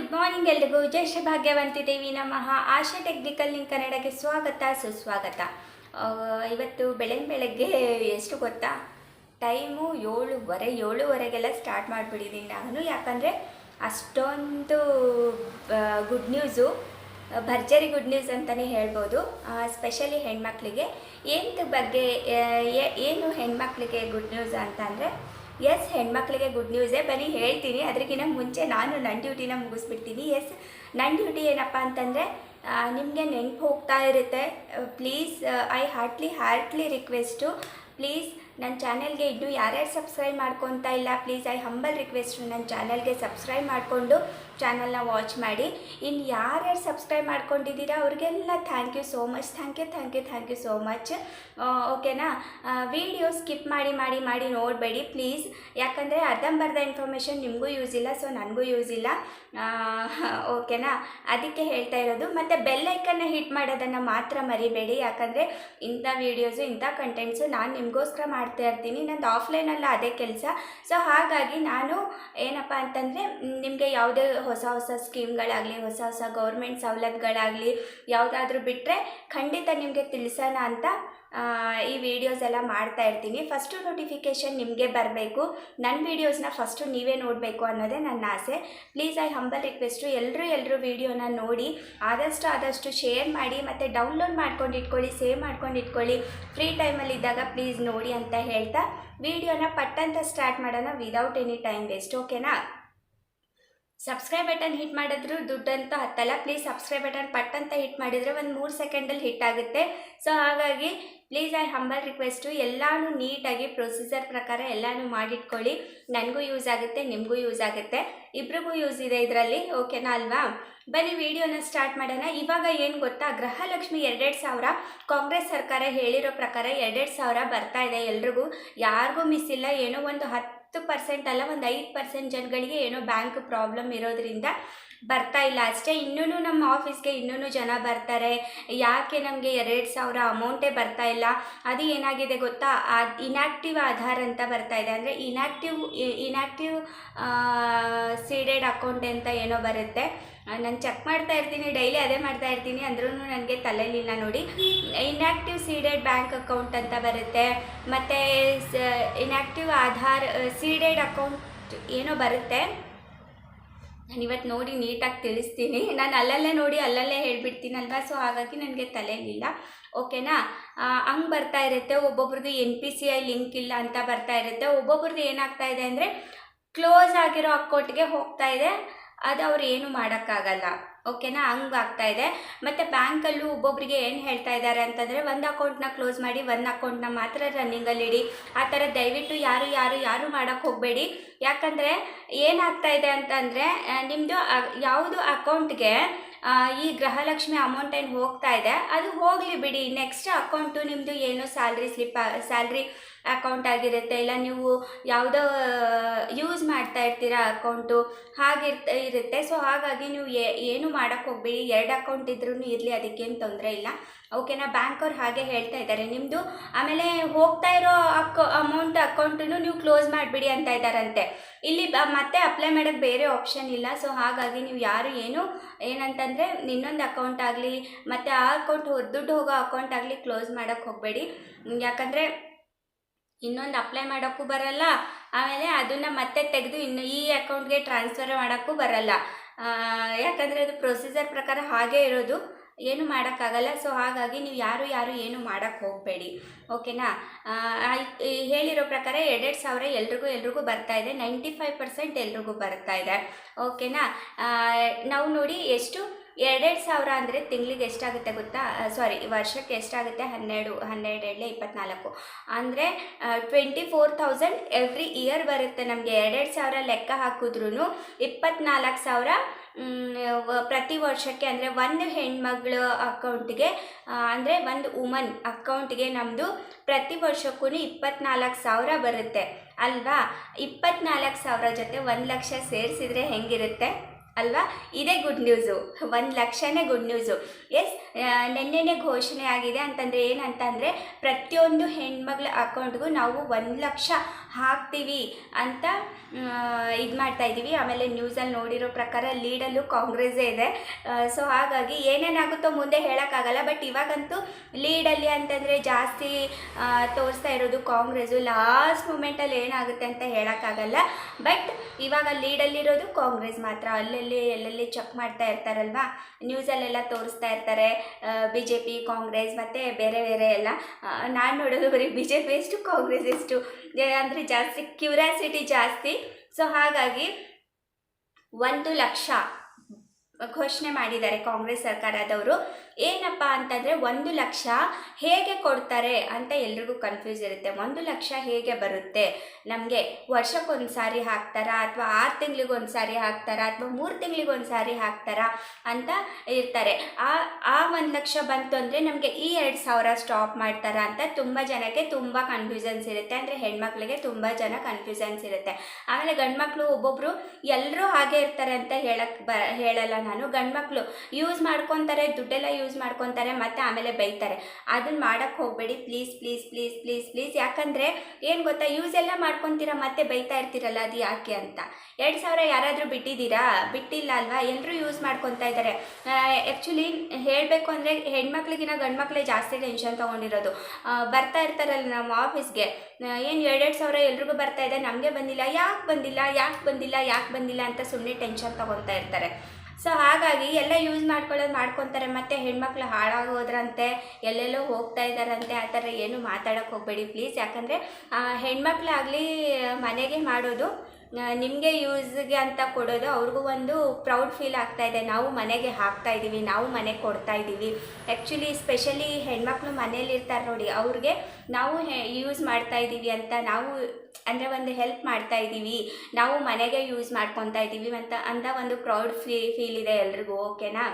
Good morning ಎಲ್ರಿಗೂ. ಜಯ ಶ್ರೀ ಭಾಗ್ಯವಂತಿ ದೇವಿ ನಮಃ. ಆಶಾ technical link ಕನ್ನಡಕ್ಕೆ ಸ್ವಾಗತ, ಸುಸ್ವಾಗತ. ಇವತ್ತು ಬೆಳಗ್ಗೆ ಬೆಳಗ್ಗೆ ಎಷ್ಟು ಗೊತ್ತಾ? ಟೈಮು ಏಳುವರೆ, ಏಳುವರೆಗೆಲ್ಲ ಸ್ಟಾರ್ಟ್ ಮಾಡಿಬಿಟ್ಟಿದ್ದೀನಿ ನಾನು. ಯಾಕಂದರೆ ಅಷ್ಟೊಂದು ಗುಡ್ ನ್ಯೂಸು, ಭರ್ಜರಿ ಗುಡ್ ನ್ಯೂಸ್ ಅಂತಲೇ ಹೇಳ್ಬೋದು. ಸ್ಪೆಷಲಿ ಹೆಣ್ಮಕ್ಳಿಗೆ. ಏನು ಬಗ್ಗೆ ಏನು ಹೆಣ್ಮಕ್ಳಿಗೆ ಗುಡ್ ನ್ಯೂಸ್ ಅಂತ ಅಂದರೆ ಎಸ್ ಹೆಣ್ಮಕ್ಳಿಗೆ ಗುಡ್ ನ್ಯೂಸೇ ಬನ್ನಿ, ಹೇಳ್ತೀನಿ. ಅದಕ್ಕಿಂತ ಮುಂಚೆ ನಾನು ನನ್ನ ಡ್ಯೂಟಿನ ಮುಗಿಸ್ಬಿಡ್ತೀನಿ. ಎಸ್ ನನ್ನ ಡ್ಯೂಟಿ ಏನಪ್ಪ ಅಂತಂದರೆ ನಿಮಗೆ ನೆನಪು ಹೋಗ್ತಾ ಇರುತ್ತೆ. Please I heartily heartily request please ನನ್ನ ಚಾನೆಲ್ಗೆ ಇನ್ನೂ ಯಾರ್ಯಾರು ಸಬ್ಸ್ಕ್ರೈಬ್ ಮಾಡ್ಕೊತಾ ಇಲ್ಲ ಪ್ಲೀಸ್ ಐ ಹಂಬಲ್ ರಿಕ್ವೆಸ್ಟು ನನ್ನ ಚಾನಲ್ಗೆ ಸಬ್ಸ್ಕ್ರೈಬ್ ಮಾಡಿಕೊಂಡು ಚಾನಲ್ನ ವಾಚ್ ಮಾಡಿ. ಇನ್ನು ಯಾರ್ಯಾರು ಸಬ್ಸ್ಕ್ರೈಬ್ ಮಾಡ್ಕೊಂಡಿದ್ದೀರಾ ಅವ್ರಿಗೆಲ್ಲ thank you so much thank you thank you thank you so much ಓಕೆನಾ ವಿಡಿಯೋ ಸ್ಕಿಪ್ ಮಾಡಿ ಮಾಡಿ ಮಾಡಿ ನೋಡಬೇಡಿ ಪ್ಲೀಸ್ ಯಾಕಂದರೆ ಅರ್ಧಂಬರ್ಧ ಇನ್ಫಾರ್ಮೇಷನ್ ನಿಮಗೂ ಯೂಸ್ ಇಲ್ಲ ಸೊ ನನಗೂ ಯೂಸ್ ಇಲ್ಲ. ಓಕೆನಾ ಅದಕ್ಕೆ ಹೇಳ್ತಾ ಇರೋದು. ಮತ್ತು ಬೆಲ್ಲೈಕನ್ನ ಹಿಟ್ ಮಾಡೋದನ್ನು ಮಾತ್ರ ಮರಿಬೇಡಿ. ಯಾಕಂದರೆ ಇಂಥ ವೀಡಿಯೋಸು ಇಂಥ ಕಂಟೆಂಟ್ಸು ನಾನು ನಿಮಗೋಸ್ಕರ ಮಾಡ್ತಾ ಇರ್ತೀನಿ. ನಂದು ಆಫ್ಲೈನಲ್ಲ ಅದೇ ಕೆಲಸ. ಸೊ ಹಾಗಾಗಿ ನಾನು ಏನಪ್ಪ ಅಂತಂದರೆ, ನಿಮಗೆ ಯಾವುದೇ ಹೊಸ ಹೊಸ ಸ್ಕೀಮ್ಗಳಾಗಲಿ, ಹೊಸ ಹೊಸ ಗೌರ್ಮೆಂಟ್ ಸವಲತ್ತುಗಳಾಗಲಿ ಯಾವುದಾದ್ರೂ ಬಿಟ್ಟರೆ ಖಂಡಿತ ನಿಮಗೆ ತಿಳಿಸೋಣ ಅಂತ ಈ ವಿಡಿಯೋಸ್ ಎಲ್ಲ ಮಾಡ್ತಾ ಇರ್ತೀನಿ. ಫಸ್ಟು ನೋಟಿಫಿಕೇಷನ್ ನಿಮಗೆ ಬರಬೇಕು. ನನ್ನ ವೀಡಿಯೋಸ್ನ ಫಸ್ಟು ನೀವೇ ನೋಡಬೇಕು ಅನ್ನೋದೇ ನನ್ನ ಆಸೆ. ಪ್ಲೀಸ್ ಐ ಹಂಬಲ್ ರಿಕ್ವೆಸ್ಟು ಎಲ್ಲರೂ ಎಲ್ಲರೂ ವೀಡಿಯೋನ ನೋಡಿ, ಆದಷ್ಟು ಆದಷ್ಟು ಶೇರ್ ಮಾಡಿ, ಮತ್ತು ಡೌನ್ಲೋಡ್ ಮಾಡ್ಕೊಂಡು ಇಟ್ಕೊಳ್ಳಿ ಸೇವ್ ಮಾಡ್ಕೊಂಡು ಇಟ್ಕೊಳ್ಳಿ. ಫ್ರೀ ಟೈಮಲ್ಲಿ ಇದ್ದಾಗ ಪ್ಲೀಸ್ ನೋಡಿ ಅಂತ ಹೇಳ್ತಾ ವಿಡಿಯೋನ ಪಟ್ಟಂತ ಸ್ಟಾರ್ಟ್ ಮಾಡೋಣ ವಿದೌಟ್ ಎನಿ ಟೈಮ್ ವೇಸ್ಟ್ ಓಕೆನಾ ಸಬ್ಸ್ಕ್ರೈಬ್ ಬಟನ್ ಹಿಟ್ ಮಾಡಿದ್ರು ಅಂತ ಹತ್ತಲ್ಲ. ಪ್ಲೀಸ್ ಸಬ್ಸ್ಕ್ರೈಬ್ ಬಟನ್ ಪಟ್ ಅಂತ ಹಿಟ್ ಮಾಡಿದರೆ ಒಂದು ಮೂರು ಸೆಕೆಂಡಲ್ಲಿ ಹಿಟ್ ಆಗುತ್ತೆ. ಸೊ ಹಾಗಾಗಿ ಪ್ಲೀಸ್ ಐ ಹಂಬಲ್ ರಿಕ್ವೆಸ್ಟು ಎಲ್ಲನೂ ನೀಟಾಗಿ ಪ್ರೊಸೀಜರ್ ಪ್ರಕಾರ ಎಲ್ಲನೂ ಮಾಡಿಟ್ಕೊಳ್ಳಿ. ನನಗೂ ಯೂಸ್ ಆಗುತ್ತೆ, ನಿಮಗೂ ಯೂಸ್ ಆಗುತ್ತೆ. ಇಬ್ರಿಗೂ ಯೂಸ್ ಇದೆ ಇದರಲ್ಲಿ ಓಕೆನಾ ಅಲ್ವಾ? ಬನ್ನಿ, ವಿಡಿಯೋನ ಸ್ಟಾರ್ಟ್ ಮಾಡೋಣ. ಇವಾಗ ಏನು ಗೊತ್ತಾ? ಗೃಹಲಕ್ಷ್ಮಿ ಎರಡೆರಡು ಸಾವಿರ, ಕಾಂಗ್ರೆಸ್ ಸರ್ಕಾರ ಹೇಳಿರೋ ಪ್ರಕಾರ ಎರಡೆರಡು ಸಾವಿರ ಬರ್ತಾ ಇದೆ ಎಲ್ರಿಗೂ. ಯಾರಿಗೂ ಮಿಸ್ ಇಲ್ಲ, ಏನೋ ಒಂದು ಹತ್ತು ಪರ್ಸೆಂಟ್ ಅಲ್ಲ, ಒಂದು ಐದು ಪರ್ಸೆಂಟ್ ಜನಗಳಿಗೆ ಏನೋ ಬ್ಯಾಂಕ್ ಪ್ರಾಬ್ಲಮ್ ಇರೋದ್ರಿಂದ ಬರ್ತಾ ಇಲ್ಲ. ಅಷ್ಟೇ ಇನ್ನೂ ನಮ್ಮ ಆಫೀಸ್ಗೆ ಇನ್ನೂ ಜನ ಬರ್ತಾರೆ. ಯಾಕೆ ನಮಗೆ ಎರಡು ಸಾವಿರ ಅಮೌಂಟೇ ಬರ್ತಾ ಇಲ್ಲ? ಅದು ಏನಾಗಿದೆ ಗೊತ್ತಾ? ಇನ್ಯಾಕ್ಟಿವ್ ಆಧಾರ್ ಅಂತ ಬರ್ತಾ ಇದೆ. ಅಂದರೆ ಇನ್ಯಾಕ್ಟಿವ್ ಇನ್ಯಾಕ್ಟಿವ್ ಸೀಡೆಡ್ ಅಕೌಂಟ್ ಅಂತ ಏನೋ ಬರುತ್ತೆ. ನಾನು ಚೆಕ್ ಮಾಡ್ತಾ ಇರ್ತೀನಿ ಡೈಲಿ ಅದೇ ಮಾಡ್ತಾ ಇರ್ತೀನಿ ಅಂದ್ರೂ ನನಗೆ ತಲೆಯಲ್ಲಿಲ್ಲ ನೋಡಿ. ಇನ್ಯಾಕ್ಟಿವ್ ಸೀಡೆಡ್ ಬ್ಯಾಂಕ್ ಅಕೌಂಟ್ ಅಂತ ಬರುತ್ತೆ. ಮತ್ತು ಇನ್ಯಾಕ್ಟಿವ್ ಆಧಾರ್ ಸೀಡೆಡ್ ಅಕೌಂಟ್ ಏನೋ ಬರುತ್ತೆ. ನಾನು ಇವತ್ತು ನೋಡಿ ನೀಟಾಗಿ ತಿಳಿಸ್ತೀನಿ. ನಾನು ಅಲ್ಲಲ್ಲೇ ನೋಡಿ, ಅಲ್ಲಲ್ಲೇ ಹೇಳ್ಬಿಡ್ತೀನಲ್ವ? ಸೊ ಹಾಗಾಗಿ ನನಗೆ ತಲೆಯಲ್ಲಿಲ್ಲ ಓಕೆನಾ? ಹಂಗೆ ಬರ್ತಾ ಇರುತ್ತೆ. ಒಬ್ಬೊಬ್ರದ್ದು N P C I link ಇಲ್ಲ ಅಂತ ಬರ್ತಾ ಇರುತ್ತೆ. ಒಬ್ಬೊಬ್ರದ್ದು ಏನಾಗ್ತಾ ಇದೆ ಅಂದರೆ ಕ್ಲೋಸ್ ಆಗಿರೋ ಅಕೌಂಟ್ಗೆ ಹೋಗ್ತಾ ಇದೆ. ಅದು ಅವ್ರು ಏನು ಮಾಡೋಕ್ಕಾಗಲ್ಲ. ಓಕೆನಾ? ಹಂಗೆ ಆಗ್ತಾ ಇದೆ. ಮತ್ತು ಬ್ಯಾಂಕಲ್ಲೂ ಒಬ್ಬೊಬ್ಬರಿಗೆ ಏನು ಹೇಳ್ತಾ ಇದ್ದಾರೆ ಅಂತಂದರೆ ಒಂದು ಅಕೌಂಟ್ನ ಕ್ಲೋಸ್ ಮಾಡಿ ಒಂದು ಅಕೌಂಟ್ನ ಮಾತ್ರ ರನ್ನಿಂಗಲ್ಲಿ ಇಡಿ. ಆ ಥರ ದಯವಿಟ್ಟು ಯಾರು ಯಾರು ಯಾರು ಮಾಡೋಕ್ಕೆ ಹೋಗಬೇಡಿ. ಯಾಕಂದರೆ ಏನಾಗ್ತಾ ಇದೆ ಅಂತಂದರೆ ನಿಮ್ಮದು ಯಾವುದು ಅಕೌಂಟ್ಗೆ ಈ ಗೃಹಲಕ್ಷ್ಮಿ ಅಮೌಂಟ್ ಏನು ಹೋಗ್ತಾ ಇದೆ, ಅದು ಹೋಗಲಿ ಬಿಡಿ. ನೆಕ್ಸ್ಟ್ ಅಕೌಂಟು ನಿಮ್ಮದು ಏನು ಸ್ಯಾಲ್ರಿ ಸ್ಲಿಪ್, ಸ್ಯಾಲ್ರಿ ಅಕೌಂಟ್ ಆಗಿರುತ್ತೆ. ಇಲ್ಲ ನೀವು ಯಾವುದೋ ಯೂಸ್ ಮಾಡ್ತಾ ಇರ್ತೀರ ಅಕೌಂಟು ಹಾಗಿರ್ತ ಇರುತ್ತೆ. ಸೊ ಹಾಗಾಗಿ ನೀವು ಏನು ಮಾಡೋಕ್ಕೆ ಹೋಗಬೇಡಿ. ಎರಡು ಅಕೌಂಟ್ ಇದ್ರೂ ಇರಲಿ, ಅದಕ್ಕೇನು ತೊಂದರೆ ಇಲ್ಲ. ಓಕೆನಾ ಬ್ಯಾಂಕವ್ರು ಹಾಗೆ ಹೇಳ್ತಾ ಇದ್ದಾರೆ. ನಿಮ್ಮದು ಆಮೇಲೆ ಹೋಗ್ತಾ ಇರೋ ಅಕೌ ಅಮೌಂಟ್ ಅಕೌಂಟನ್ನು ನೀವು ಕ್ಲೋಸ್ ಮಾಡಿಬಿಡಿ ಅಂತ ಇದ್ದಾರಂತೆ. ಇಲ್ಲಿ ಮತ್ತೆ ಅಪ್ಲೈ ಮಾಡೋಕ್ಕೆ ಬೇರೆ ಆಪ್ಷನ್ ಇಲ್ಲ. ಸೊ ಹಾಗಾಗಿ ನೀವು ಯಾರು ಏನು, ಏನಂತಂದರೆ ಇನ್ನೊಂದು ಅಕೌಂಟ್ ಆಗಲಿ, ಮತ್ತು ಆ ಅಕೌಂಟ್ ದುಡ್ಡು ಹೋಗೋ ಅಕೌಂಟ್ ಆಗಲಿ ಕ್ಲೋಸ್ ಮಾಡೋಕ್ಕೆ ಹೋಗಬೇಡಿ. ಯಾಕಂದರೆ ಇನ್ನೊಂದು ಅಪ್ಲೈ ಮಾಡೋಕ್ಕೂ ಬರಲ್ಲ. ಆಮೇಲೆ ಅದನ್ನು ಮತ್ತೆ ತೆಗೆದು ಇನ್ನು ಈ ಅಕೌಂಟ್ಗೆ ಟ್ರಾನ್ಸ್ಫರ್ ಮಾಡೋಕ್ಕೂ ಬರಲ್ಲ. ಯಾಕಂದರೆ ಅದು ಪ್ರೊಸೀಜರ್ ಪ್ರಕಾರ ಹಾಗೇ ಇರೋದು. ಏನು ಮಾಡೋಕ್ಕಾಗಲ್ಲ. ಸೊ ಹಾಗಾಗಿ ನೀವು ಯಾರು ಯಾರು ಏನು ಮಾಡೋಕ್ಕೆ ಹೋಗಬೇಡಿ. ಓಕೆನಾ ಹೇಳಿರೋ ಪ್ರಕಾರ ಎರಡೆರಡು ಸಾವಿರ ಎಲ್ರಿಗೂ ಎಲ್ರಿಗೂ ಬರ್ತಾ ಇದೆ. ನೈಂಟಿ ಫೈವ್ ಪರ್ಸೆಂಟ್ ಎಲ್ರಿಗೂ ಬರ್ತಾ ಇದೆ. ಓಕೆನಾ ನಾವು ನೋಡಿ ಎಷ್ಟು ಎರಡೆರಡು ಸಾವಿರ ಅಂದರೆ ತಿಂಗಳಿಗೆ ಎಷ್ಟಾಗುತ್ತೆ ಗೊತ್ತಾ? ಸಾರಿ ವರ್ಷಕ್ಕೆ ಎಷ್ಟಾಗುತ್ತೆ? ಹನ್ನೆರಡು ಹನ್ನೆರಡು ಎರಡೇ ಇಪ್ಪತ್ನಾಲ್ಕು. ಅಂದರೆ twenty four thousand every year ಬರುತ್ತೆ ನಮಗೆ. ಎರಡೆರಡು ಸಾವಿರ ಲೆಕ್ಕ ಹಾಕಿದ್ರೂ ಇಪ್ಪತ್ನಾಲ್ಕು ಸಾವಿರ ಪ್ರತಿ ವರ್ಷಕ್ಕೆ ಅಂದರೆ ಒಂದು ಹೆಣ್ಮಗಳ ಅಕೌಂಟ್ಗೆ ಅಂದರೆ ಒಂದು ವುಮನ್ ಅಕೌಂಟ್ಗೆ ನಮ್ಮದು ಪ್ರತಿ ವರ್ಷಕ್ಕೂ ಇಪ್ಪತ್ನಾಲ್ಕು ಸಾವಿರ ಬರುತ್ತೆ. ಅಲ್ವಾ? ಇಪ್ಪತ್ನಾಲ್ಕು ಸಾವಿರ ಜೊತೆ ಒಂದು ಲಕ್ಷ ಸೇರಿಸಿದ್ರೆ ಹೆಂಗಿರುತ್ತೆ? ಅಲ್ವಾ? ಇದೇ ಗುಡ್ ನ್ಯೂಸು ಒಂದು ಲಕ್ಷನೇ ಗುಡ್ ನ್ಯೂಸು ಎಸ್ ನಿನ್ನೆನೆ ಘೋಷಣೆ ಆಗಿದೆ ಅಂತಂದರೆ ಏನಂತಂದರೆ ಪ್ರತಿಯೊಂದು ಹೆಣ್ಮಗಳ ಅಕೌಂಟ್ಗೂ ನಾವು ಒಂದು ಲಕ್ಷ ಹಾಕ್ತೀವಿ ಅಂತ ಇದು ಮಾಡ್ತಾ ಇದ್ದೀವಿ. ಆಮೇಲೆ ನ್ಯೂಸಲ್ಲಿ ನೋಡಿರೋ ಪ್ರಕಾರ ಲೀಡಲ್ಲೂ ಕಾಂಗ್ರೆಸ್ಸೇ ಇದೆ. ಸೊ ಹಾಗಾಗಿ ಏನೇನಾಗುತ್ತೋ ಮುಂದೆ ಹೇಳೋಕ್ಕಾಗಲ್ಲ. ಬಟ್ ಇವಾಗಂತೂ ಲೀಡಲ್ಲಿ ಅಂತಂದರೆ ಜಾಸ್ತಿ ತೋರಿಸ್ತಾ ಇರೋದು ಕಾಂಗ್ರೆಸ್ಸು. ಲಾಸ್ಟ್ ಮೂಮೆಂಟಲ್ಲಿ ಏನಾಗುತ್ತೆ ಅಂತ ಹೇಳೋಕ್ಕಾಗಲ್ಲ. ಬಟ್ ಇವಾಗ ಲೀಡಲ್ಲಿರೋದು ಕಾಂಗ್ರೆಸ್ ಮಾತ್ರ. ಅಲ್ಲಲ್ಲಿ ಎಲ್ಲೆಲ್ಲಿ ಚೆಕ್ ಮಾಡ್ತಾ ಇರ್ತಾರಲ್ವಾ? ನ್ಯೂಸಲ್ಲೆಲ್ಲ ತೋರಿಸ್ತಾ ಇರ್ತಾರೆ. ಬಿ ಜೆ ಪಿ ಕಾಂಗ್ರೆಸ್ ಮತ್ತು ಬೇರೆ ಬೇರೆ ಎಲ್ಲ. ನಾನು ನೋಡೋದು ಬರೀ ಬಿ ಜೆ ಪಿ ಎಷ್ಟು, ಕಾಂಗ್ರೆಸ್ ಎಷ್ಟು? ಅಂದರೆ ಜಾಸ್ತಿ ಕ್ಯೂರಿಯಾಸಿಟಿ ಜಾಸ್ತಿ. ಸೊ ಹಾಗಾಗಿ, ಒಂದು ಲಕ್ಷ. ಘೋಷಣೆ ಮಾಡಿದ್ದಾರೆ ಕಾಂಗ್ರೆಸ್ ಸರ್ಕಾರದವರು. ಏನಪ್ಪ ಅಂತಂದರೆ ಒಂದು ಲಕ್ಷ ಹೇಗೆ ಕೊಡ್ತಾರೆ ಅಂತ ಎಲ್ರಿಗೂ ಕನ್ಫ್ಯೂಸ್ ಇರುತ್ತೆ. ಒಂದು ಲಕ್ಷ ಹೇಗೆ ಬರುತ್ತೆ? ನಮಗೆ ವರ್ಷಕ್ಕೊಂದು ಸಾರಿ ಹಾಕ್ತಾರಾ ಅಥವಾ ಆರು ತಿಂಗಳಿಗೊಂದು ಸಾರಿ ಹಾಕ್ತಾರಾ ಅಥವಾ ಮೂರು ತಿಂಗಳಿಗೊಂದು ಸಾರಿ ಹಾಕ್ತಾರಾ ಅಂತ ಇರ್ತಾರೆ. ಆ ಆ ಒಂದು ಲಕ್ಷ ಬಂತು ಅಂದರೆ ನಮಗೆ ಈ ಎರಡು ಸಾವಿರ ಸ್ಟಾಪ್ ಮಾಡ್ತಾರಾ ಅಂತ ತುಂಬ ಜನಕ್ಕೆ ತುಂಬ ಕನ್ಫ್ಯೂಷನ್ಸ್ ಇರುತ್ತೆ. ಅಂದರೆ ಹೆಣ್ಮಕ್ಳಿಗೆ ತುಂಬ ಜನ ಕನ್ಫ್ಯೂಷನ್ಸ್ ಇರುತ್ತೆ. ಆಮೇಲೆ ಗಂಡ್ಮಕ್ಳು ಒಬ್ಬೊಬ್ಬರು ಎಲ್ಲರೂ ಹಾಗೆ ಇರ್ತಾರೆ ಅಂತ ಹೇಳಕ್ಕೆ ಬ, ಹೇಳಲ್ಲ ನಾನು ಗಂಡ್ಮಕ್ಳು ಯೂಸ್ ಮಾಡ್ಕೊತಾರೆ, ದುಡ್ಡೆಲ್ಲ ಯೂಸ್ ಮಾಡ್ಕೊತಾರೆ, ಮತ್ತೆ ಆಮೇಲೆ ಬೈತಾರೆ. ಅದನ್ನ ಮಾಡೋಕ್ಕೆ ಹೋಗಬೇಡಿ. Please please please please please ಯಾಕಂದರೆ ಏನು ಗೊತ್ತಾ ಯೂಸ್ ಎಲ್ಲ ಮಾಡ್ಕೊತೀರಾ, ಮತ್ತೆ ಬೈತಾ ಇರ್ತೀರಲ್ಲ, ಅದು ಯಾಕೆ ಅಂತ. ಎರಡು ಸಾವಿರ ಯಾರಾದರೂ ಬಿಟ್ಟಿದ್ದೀರಾ? ಬಿಟ್ಟಿಲ್ಲ ಅಲ್ವಾ? ಎಲ್ಲರೂ ಯೂಸ್ ಮಾಡ್ಕೊತಾ ಇದ್ದಾರೆ. ಆ್ಯಕ್ಚುಲಿ ಹೇಳಬೇಕು ಅಂದರೆ ಹೆಣ್ಮಕ್ಳಿಗಿನ ಗಂಡ್ಮಕ್ಳೇ ಜಾಸ್ತಿ ಟೆನ್ಷನ್ ತಗೊಂಡಿರೋದು. ಬರ್ತಾ ಇರ್ತಾರಲ್ಲ ನಮ್ಮ ಆಫೀಸ್ಗೆ ಏನು ಎರಡೆರಡು ಸಾವಿರ ಎಲ್ರಿಗೂ ಬರ್ತಾ ಇದೆ, ನಮಗೆ ಬಂದಿಲ್ಲ. ಯಾಕೆ ಬಂದಿಲ್ಲ? ಯಾಕೆ ಬಂದಿಲ್ಲ? ಯಾಕೆ ಬಂದಿಲ್ಲ ಅಂತ ಸುಮ್ಮನೆ ಟೆನ್ಷನ್ ತೊಗೊತಾ ಇರ್ತಾರೆ. ಸೊ ಹಾಗಾಗಿ ಎಲ್ಲ ಯೂಸ್ ಮಾಡ್ಕೊಳ್ಳೋದು ಮಾಡ್ಕೊತಾರೆ ಮತ್ತು ಹೆಣ್ಮಕ್ಳು ಹಾಳಾಗೋದ್ರಂತೆ ಎಲ್ಲೆಲ್ಲೋ ಹೋಗ್ತಾ ಇದ್ದಾರಂತೆ, ಆ ಥರ ಏನು ಮಾತಾಡೋಕ್ಕೆ ಹೋಗಬೇಡಿ ಪ್ಲೀಸ್ ಯಾಕಂದರೆ ಹೆಣ್ಮಕ್ಳಾಗಲಿ ಮನೆಗೆ ಮಾಡೋದು ನಿಮಗೆ ಯೂಸ್ಗೆ ಅಂತ ಕೊಡೋದು ಅವ್ರಿಗೂ ಒಂದು ಪ್ರೌಡ್ ಫೀಲ್ ಆಗ್ತಾ ಇದೆ. ನಾವು ಮನೆಗೆ ಹಾಕ್ತಾ ಇದ್ದೀವಿ, ನಾವು ಮನೆಗೆ ಕೊಡ್ತಾ ಇದ್ದೀವಿ. ಆ್ಯಕ್ಚುಲಿ ಸ್ಪೆಷಲಿ ಹೆಣ್ಮಕ್ಳು ಮನೇಲಿರ್ತಾರೆ ನೋಡಿ, ಅವ್ರಿಗೆ ನಾವು ಯೂಸ್ ಮಾಡ್ತಾ ಇದ್ದೀವಿ ಅಂತ ನಾವು ಅಂದರೆ ಒಂದು ಹೆಲ್ಪ್ ಮಾಡ್ತಾ ಇದ್ದೀವಿ. ನಾವು ಮನೆಗೆ ಯೂಸ್ ಮಾಡ್ಕೊತಾ ಇದ್ದೀವಿ ಅಂತ ಅಂತ ಒಂದು ಪ್ರೌಡ್ ಫೀ ಫೀಲ್ ಇದೆ ಎಲ್ರಿಗೂ ಓಕೆನಾ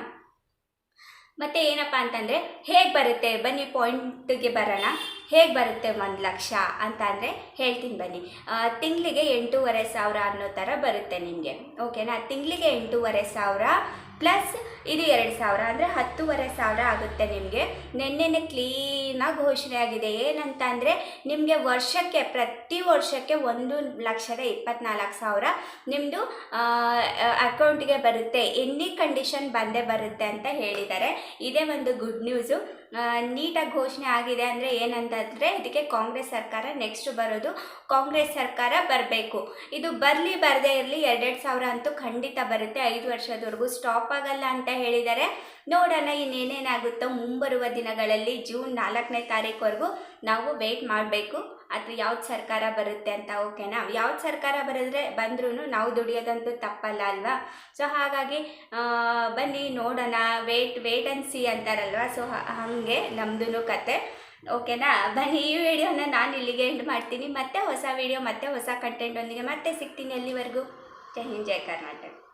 ಮತ್ತು ಏನಪ್ಪ ಅಂತಂದರೆ ಹೇಗೆ ಬರುತ್ತೆ? ಬನ್ನಿ ಪಾಯಿಂಟ್ಗೆ ಬರೋಣ. ಹೇಗೆ ಬರುತ್ತೆ ಒಂದು ಲಕ್ಷ ಅಂತ ಅಂದರೆ ಹೇಳ್ತೀನಿ ಬನ್ನಿ. ತಿಂಗಳಿಗೆ ಎಂಟೂವರೆ ಸಾವಿರ ಅನ್ನೋ ಥರ ಬರುತ್ತೆ ನಿಮಗೆ. ಓಕೆನಾ? ತಿಂಗಳಿಗೆ ಎಂಟೂವರೆ ಸಾವಿರ ಪ್ಲಸ್ ಇದು ಎರಡು ಸಾವಿರ, ಅಂದರೆ ಹತ್ತೂವರೆ ಸಾವಿರ ಆಗುತ್ತೆ ನಿಮಗೆ. ನಿನ್ನೆನೆ ಕ್ಲೀನಾಗಿ ಘೋಷಣೆ ಆಗಿದೆ. ಏನಂತ ಅಂದರೆ ನಿಮಗೆ ವರ್ಷಕ್ಕೆ, ಪ್ರತಿ ವರ್ಷಕ್ಕೆ ಒಂದು ಲಕ್ಷದ ಇಪ್ಪತ್ನಾಲ್ಕು ಸಾವಿರ ನಿಮ್ಮದು ಅಕೌಂಟ್ಗೆ ಬರುತ್ತೆ. ಎನಿ ಕಂಡೀಷನ್ ಬಂದೇ ಬರುತ್ತೆ ಅಂತ ಹೇಳಿದ್ದಾರೆ. ಇದೇ ಒಂದು ಗುಡ್ ನ್ಯೂಸು ನೀಟಾಗಿ ಘೋಷಣೆ ಆಗಿದೆ ಅಂದರೆ ಏನಂತಂದರೆ ಇದಕ್ಕೆ ಕಾಂಗ್ರೆಸ್ ಸರ್ಕಾರ ನೆಕ್ಸ್ಟ್ ಬರೋದು. ಕಾಂಗ್ರೆಸ್ ಸರ್ಕಾರ ಬರಬೇಕು. ಇದು ಬರಲಿ ಬರದೇ ಇರಲಿ ಎರಡೆರಡು ಸಾವಿರ ಅಂತೂ ಖಂಡಿತ ಬರುತ್ತೆ. ಐದು ವರ್ಷದವರೆಗೂ ಸ್ಟಾಪ್ ಆಗಲ್ಲ ಅಂತ ಹೇಳಿದ್ದಾರೆ. ನೋಡೋಣ ಇನ್ನೇನೇನಾಗುತ್ತೋ ಮುಂಬರುವ ದಿನಗಳಲ್ಲಿ ಜೂನ್ ನಾಲ್ಕನೇ ತಾರೀಕುವರೆಗೂ ನಾವು ವೇಟ್ ಮಾಡಬೇಕು. ಅಥವಾ ಯಾವ್ದು ಸರ್ಕಾರ ಬರುತ್ತೆ ಅಂತ ಓಕೆನಾ ಯಾವ್ದು ಸರ್ಕಾರ ಬರೆದ್ರೆ ಬಂದ್ರೂ ನಾವು ದುಡಿಯೋದಂತೂ ತಪ್ಪಲ್ಲ ಅಲ್ವಾ? ಸೊ ಹಾಗಾಗಿ ಬನ್ನಿ ನೋಡೋಣ. ವೇಟ್ ವೇಟ್ ಅಂಡ್ ಸಿ ಅಂತಾರಲ್ವ? ಸೊ ಹಾಗೆ ನಮ್ಮದು ಕತೆ. ಓಕೆನಾ? ಬನ್ನಿ, ಈ ವಿಡಿಯೋನ ನಾನು ಇಲ್ಲಿಗೆ ಎಂಡ್ ಮಾಡ್ತೀನಿ. ಮತ್ತೆ ಹೊಸ ವಿಡಿಯೋ ಮತ್ತೆ ಹೊಸ ಕಂಟೆಂಟ್ ಒಂದಿಗೆ ಮತ್ತೆ ಸಿಗ್ತೀನಿ ಅಲ್ಲಿವರೆಗೂ ಜೈ ಹಿಂದ್, ಜೈ ಕರ್ನಾಟಕ.